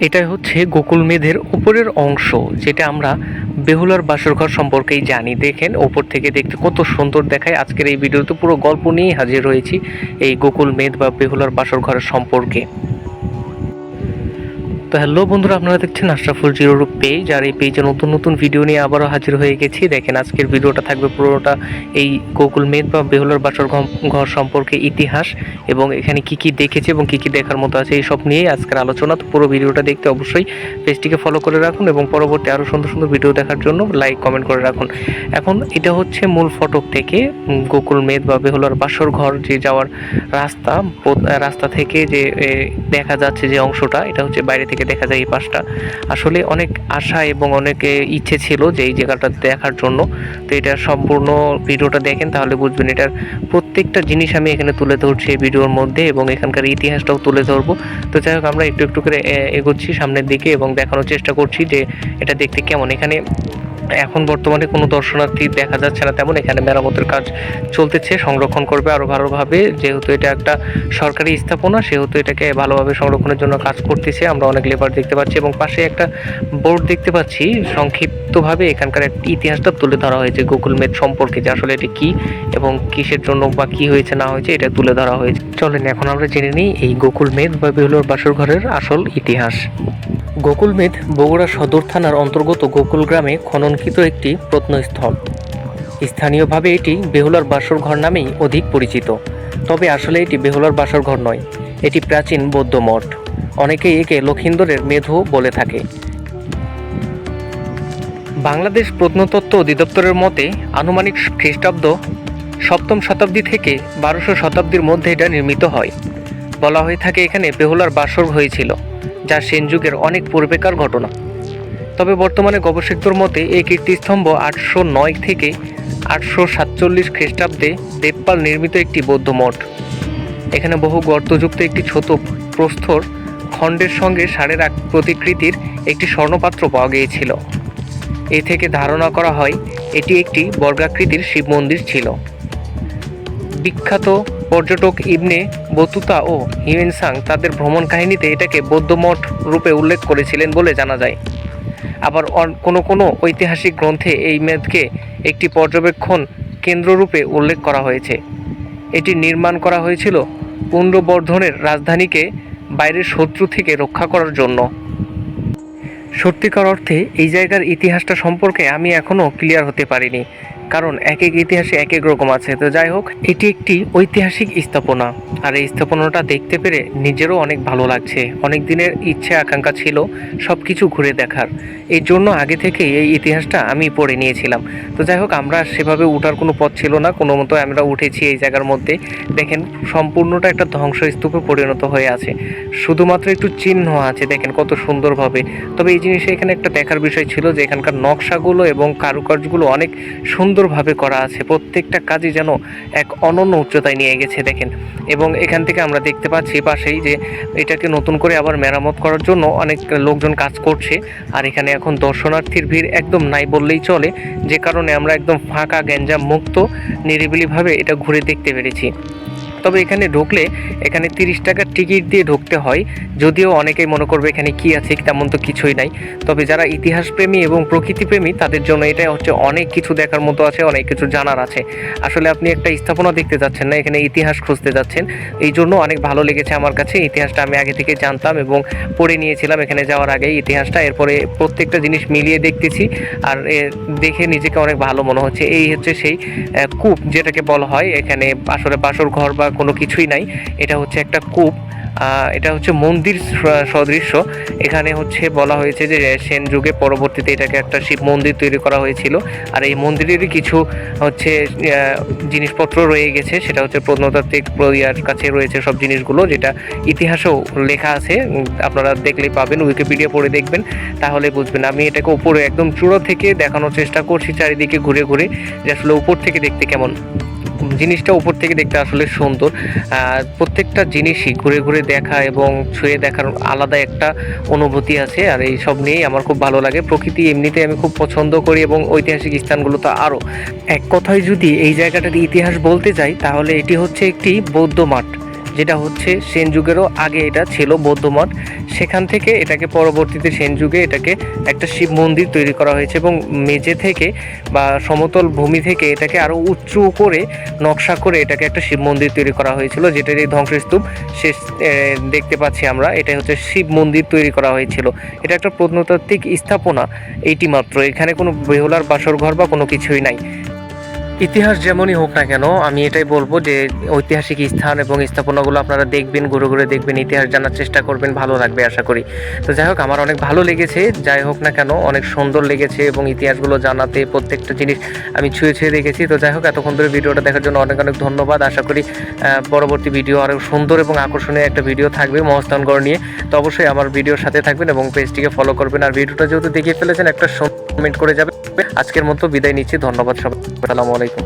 এটাই হচ্ছে গোকুল মেধের উপরের অংশ, যেটা আমরা বেহুলার বাসরঘর সম্পর্কেই জানি। দেখেন, ওপর থেকে দেখতে কত সুন্দর দেখায়। আজকের এই ভিডিওতে পুরো গল্প নিয়েই হাজির হয়েছি এই গোকুল মেধ বা বেহুলার বাসরঘরের সম্পর্কে। তো হ্যালো বন্ধুরা, আপনারা দেখছেন আশরাফুল জিরোর পেজ, আর এই পেজে নতুন নতুন ভিডিও নিয়ে আবারও হাজির হয়ে গেছি। দেখেন, আজকের ভিডিওটা থাকবে পুরোটা এই গোকুল মেদ বা বেহুলার বাসর ঘর- সম্পর্কে ইতিহাস এবং এখানে কি কি দেখেছি এবং কি কি দেখার মতো আছে এই সব নিয়েই আজকের আলোচনা। তো পুরো ভিডিওটা দেখতে অবশ্যই পেজটিকে ফলো করে রাখুন এবং পরবর্তী আরও সুন্দর সুন্দর ভিডিও দেখার জন্য লাইক কমেন্ট করে রাখুন। এখন এটা হচ্ছে মূল ফটক থেকে গোকুল মেদ বা বেহুলার বাসর ঘর যে যাওয়ার রাস্তা রাস্তা থেকে যে দেখা যাচ্ছে যে অংশটা, এটা হচ্ছে বাইরে থেকে দেখা যায় এই পাশটা। আসলে অনেক আশা এবং অনেকে ইচ্ছে ছিল যে এই জায়গাটা দেখার জন্য। তো এটা সম্পূর্ণ ভিডিওটা দেখেন, তাহলে বুঝবেন এটার প্রত্যেকটা জিনিস আমি এখানে তুলে ধরছি এই ভিডিওর মধ্যে এবং এখানকার ইতিহাসটাও তুলে ধরবো। তো যাই হোক, আমরা একটু একটু করে এগোচ্ছি সামনের দিকে এবং দেখানোর চেষ্টা করছি যে এটা দেখতে কেমন। এখানে এখন বর্তমানে কোনো দর্শনার্থী দেখা যাচ্ছে না, তেমন এখানে মেরামতের কাজ চলতেছে, সংরক্ষণ করবে আরও ভালোভাবে। যেহেতু এটা একটা সরকারি স্থাপনা, সেহেতু এটাকে ভালোভাবে সংরক্ষণের জন্য কাজ করতেছে। আমরা অনেক লেবার দেখতে পাচ্ছি এবং পাশে একটা বোর্ড দেখতে পাচ্ছি। সংক্ষিপ্তভাবে এখানকার একটা ইতিহাসটা তুলে ধরা হয়েছে গোকুল মেদ সম্পর্কে, যে আসলে এটি কী এবং কিসের জন্য বা কী হয়েছে, না হয়েছে, এটা তুলে ধরা হয়েছে। চলেন, এখন আমরা জেনে নিই এই গোকুল মেদ বা বেহুলোর বাসর ঘরের আসল ইতিহাস। গোকুলমেদ বগুড়া সদর থানার অন্তর্গত গোকুল গ্রামে খননকৃত একটি প্রত্নস্থল। স্থানীয়ভাবে এটি বেহুলার বাসর ঘর নামেই অধিক পরিচিত। তবে আসলে এটি বেহুলার বাসর ঘর নয়, এটি প্রাচীন বৌদ্ধ মঠ। অনেকেই একে লক্ষিন্দরের মেধও বলে থাকে। বাংলাদেশ প্রত্নতত্ত্ব অধিদপ্তরের মতে, আনুমানিক খ্রিস্টাব্দ সপ্তম শতাব্দী থেকে বারোশো শতাব্দীর মধ্যে এটা নির্মিত হয়। বলা হয়ে থাকে এখানে বেহুলার বাসর হয়েছিল। যা সেন যুগের অনেক পূর্বেকার ঘটনা। তবে বর্তমানে গবেষকদের মতে, এই কীর্তিস্তম্ভ আটশো নয় থেকে আটশো সাতচল্লিশ খ্রিস্টাব্দে দেবপাল নির্মিত একটি বৌদ্ধ মঠ। এখানে বহু গর্তযুক্ত একটি ছোট প্রস্তর খণ্ডের সঙ্গে ষাঁড়ের এক প্রতিকৃতির একটি স্বর্ণপাত্র পাওয়া গিয়েছিল। এ থেকে ধারণা করা হয়, এটি একটি বর্গাকৃতির শিব মন্দির ছিল। বিখ্যাত পর্যটক ইবনে বতুতা ও হিউয়েনসাং তাদের ভ্রমণ কাহিনীতে এটাকে বৌদ্ধমঠ রূপে উল্লেখ করেছিলেন বলে জানা যায়। আবার কোনো কোনো ঐতিহাসিক গ্রন্থে এই মেদকে একটি পর্যবেক্ষণ কেন্দ্ররূপে উল্লেখ করা হয়েছে। এটি নির্মাণ করা হয়েছিল পুণ্ডবর্ধনের রাজধানীকে বাইরের শত্রু থেকে রক্ষা করার জন্য। সত্যিকার অর্থে এই জায়গার ইতিহাসটা সম্পর্কে আমি এখনও ক্লিয়ার হতে পারিনি। কারণ এক এক ইতিহাসে এক এক রকম আছে। তো যাই হোক, এটি একটি ঐতিহাসিক স্থাপনা। আর এই স্থাপনাটা দেখতে পেরে নিজেরও অনেক ভালো লাগছে। অনেক দিনের ইচ্ছে আকাঙ্ক্ষা ছিল সব কিছু ঘুরে দেখার। এই জন্য আগে থেকেই এই ইতিহাসটা আমি পড়ে নিয়েছিলাম। তো যাই হোক, আমরা সেভাবে উঠার কোনো পথ ছিল না। কোনো মতো আমরা উঠেছি এই জায়গার মধ্যে। দেখেন, সম্পূর্ণটা একটা ধ্বংসস্তূপে পরিণত হয়ে আছে। শুধুমাত্র একটু চিহ্ন আছে, দেখেন কত সুন্দরভাবে। তবে এই জিনিসে এখানে একটা দেখার বিষয় ছিল যে এখানকার নকশাগুলো এবং কারুকার্যগুলো অনেক সুন্দরভাবে করা আছে। প্রত্যেকটা কাজই যেন এক অনন্য উচ্চতায় নিয়ে গেছে, দেখেন। এবং এখান থেকে আমরা দেখতে পাচ্ছি পাশেই যে এটাকে নতুন করে আবার মেরামত করার জন্য অনেক লোকজন কাজ করছে। আর এখানে এখন দর্শনার্থীর ভিড় একদম নাই বললেই চলে। যে কারণে আমরা একদম ফাঁকা, গ্যাঞ্জাম মুক্ত, নিরিবিলিভাবে এটা ঘুরে দেখতে পেরেছি। তবে এখানে ঢুকলে এখানে তিরিশ টাকার টিকিট দিয়ে ঢুকতে হয়। যদিও অনেকেই মনে করবে এখানে কি আছে, তেমন তো কিছুই নাই। তবে যারা ইতিহাস প্রেমী এবং প্রকৃতি প্রেমী তাদের জন্য এটা হচ্ছে অনেক কিছু দেখার মতো আছে, অনেক কিছু জানার আছে। আসলে আপনি একটা স্থাপনা দেখতে যাচ্ছেন না, এখানে ইতিহাস খুঁজতে যাচ্ছেন। এই জন্য অনেক ভালো লেগেছে আমার কাছে, ইতিহাসটা আমি আগে থেকে জানতাম এবং পড়ে নিয়েছিলাম এখানে যাওয়ার আগেই ইতিহাসটা। এরপরে প্রত্যেকটা জিনিস মিলিয়ে দেখতেছি আর দেখে নিজেকে অনেক ভালো মনে হচ্ছে। এই হচ্ছে সেই কূপ যেটাকে বলা হয়, এখানে আসলে বাসর ঘর বা কোনো কিছুই নাই। এটা হচ্ছে একটা কূপ এটা হচ্ছে মন্দির সদৃশ্য। এখানে হচ্ছে বলা হয়েছে যে সেন যুগে পরবর্তীতে এটাকে একটা শিব মন্দির তৈরি করা হয়েছিল। আর এই মন্দিরেরই কিছু হচ্ছে জিনিসপত্র রয়ে গেছে। সেটা হচ্ছে প্রত্নতাত্ত্বিক ইয়ার কাছে রয়েছে সব জিনিসগুলো, যেটা ইতিহাসেও লেখা আছে। আপনারা দেখলেই পাবেন উইকিপিডিয়া পড়ে দেখবেন। তাহলে বুঝবেন, আমি এটাকে উপরে একদম চূড়ো থেকে দেখানোর চেষ্টা করছি চারিদিকে ঘুরে ঘুরে। যে আসলে উপর থেকে দেখতে কেমন। জিনিসটা উপর থেকে দেখতে আসলে সুন্দর। প্রত্যেকটা জিনিসই ঘুরে ঘুরে দেখা এবং ছুঁয়ে দেখার আলাদা একটা অনুভূতি আছে। আর এই সব নিয়েই আমার খুব ভালো লাগে। প্রকৃতি এমনিতে আমি খুব পছন্দ করি এবং ঐতিহাসিক স্থানগুলো তো আরও। এক কথায় যদি এই জায়গাটার ইতিহাস বলতে যাই, তাহলে এটি হচ্ছে একটি বৌদ্ধ মাঠ। যেটা হচ্ছে সেন যুগেরও আগে এটা ছিল বৌদ্ধমঠ। সেখান থেকে এটাকে পরবর্তীতে সেন যুগে এটাকে একটা শিব মন্দির তৈরি করা হয়েছে এবং মেঝে থেকে বা সমতল ভূমি থেকে এটাকে আরও উঁচু করে, নকশা করে এটাকে একটা শিব মন্দির তৈরি করা হয়েছিল, যেটার এই ধ্বংসস্তূপ শেষ দেখতে পাচ্ছি আমরা এটা হচ্ছে শিব মন্দির তৈরি করা হয়েছিল। এটা একটা প্রত্নতাত্ত্বিক স্থাপনা, এইটি মাত্র। এখানে কোনো বেহুলার বাসর ঘর বা কোনো কিছুই নাই। ইতিহাস যেমনই হোক না কেন, আমি এটাই বলব যে ঐতিহাসিক স্থান এবং স্থাপনাগুলো আপনারা দেখবেন, ঘুরে ঘুরে দেখবেন, ইতিহাস জানার চেষ্টা করবেন, ভালো লাগবে আশা করি। তো যাই হোক, আমার অনেক ভালো লেগেছে, যাই হোক না কেন, অনেক সুন্দর লেগেছে এবং ইতিহাসগুলো জানাতে প্রত্যেকটা জিনিস আমি ছুঁয়ে ছুঁয়ে দেখেছি। তো যাই হোক, এতক্ষণ ধরে ভিডিওটা দেখার জন্য অনেক অনেক ধন্যবাদ। আশা করি পরবর্তী ভিডিও আরও সুন্দর এবং আকর্ষণীয় একটা ভিডিও থাকবে মহস্থানগড় নিয়ে। তো অবশ্যই আমার ভিডিওর সাথে থাকবেন এবং পেজটিকে ফলো করবেন। আর ভিডিওটা যেহেতু দেখিয়ে ফেলেছেন, একটা কমেন্ট করে যাবে আজকের মতো বিদায় নিচ্ছি। ধন্যবাদ সবাই আসসালামু আলাইকুম।